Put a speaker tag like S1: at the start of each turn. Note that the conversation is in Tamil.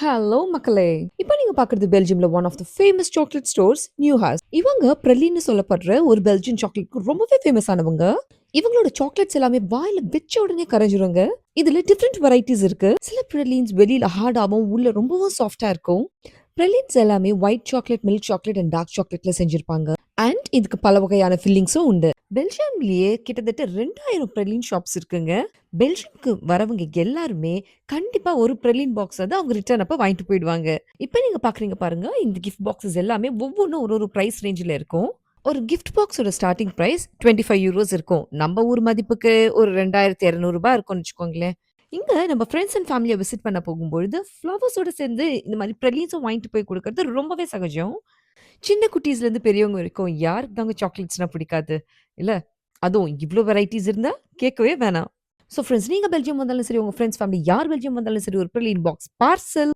S1: ஹலோ மக்களே. இப்போ நீங்க பாக்குறது பெல்ஜியம்ல one of the famous chocolate stores Neuhaus இவங்க பிரலின்னு சொல்லப்படுற ஒரு பெல்ஜியன் சாக்லேட் ரொம்பவே ஃபேமஸ் ஆனவங்க. இவங்களோட சாக்லேட்ஸ் எல்லாமே வாயில வச்ச உடனே கரைஞ்சிருங்க. இதுல டிஃப்ரெண்ட் வெரைட்டிஸ் இருக்கு. சில பிரலீன்ஸ் வெளியில ஹார்டாகவும் உள்ள ரொம்பவும் சாஃப்டா இருக்கும். பிரலின்ஸ் எல்லாமே white chocolate milk chocolate and dark சாக்லேட்ல செஞ்சிருப்பாங்க. பட் இதுக்கு பல வகையான ஃபில்லிங்ஸும் உண்டு. பெல்ஜியம்லயே கிட்டத்தட்ட ரெண்டாயிரம் பிரலின் ஷாப்ஸ் இருக்குங்க. பெல்ஜியம்க்கு வரவங்க எல்லாருமே கண்டிப்பா ஒரு பிரலின் பாக்ஸ் வந்து அவங்க ரிட்டர்ன் அப்ப வாங்கிட்டு போயிடுவாங்க. இப்போ நீங்க பாக்குறீங்க பாருங்க இந்த கிஃப்ட் பாக்ஸஸ் எல்லாமே ஒவ்வொன்றும் ஒரு ஒரு பிரைஸ் ரேஞ்சில் இருக்கும். ஒரு கிஃப்ட் பாக்ஸோட starting price twenty five euros இருக்கும். நம்ம ஊர் மதிப்புக்கு ஒரு ரெண்டாயிரத்தி இரநூறுபா இருக்கும்னு வச்சுக்கோங்களேன். இங்கே நம்ம ஃப்ரெண்ட்ஸ் அண்ட் ஃபேமிலியை விசிட் பண்ண போகும்பொழுது ஃப்ளவர்ஸோட சேர்ந்து இந்த மாதிரி ப்ரெலீன்ஸும் வாங்கிட்டு போய் கொடுக்கறது ரொம்பவே சகஜம். சின்ன குட்டீஸ்லேருந்து பெரியவங்க வரைக்கும் யாருக்கு தாங்க சாக்லேட்ஸ்னா பிடிக்காது? இல்ல அதுவும் இவ்வளோ வெரைட்டிஸ் இருந்தா கேட்கவே வேணாம். ஸோ ஃப்ரெண்ட்ஸ் நீங்கள் பெல்ஜியம் வந்தாலும் சரி உங்க ஃப்ரெண்ட்ஸ் ஃபேமிலி யார் பெல்ஜியம் வந்தாலும் சரி ஒரு பிரலீன் பாக்ஸ் பார்சல்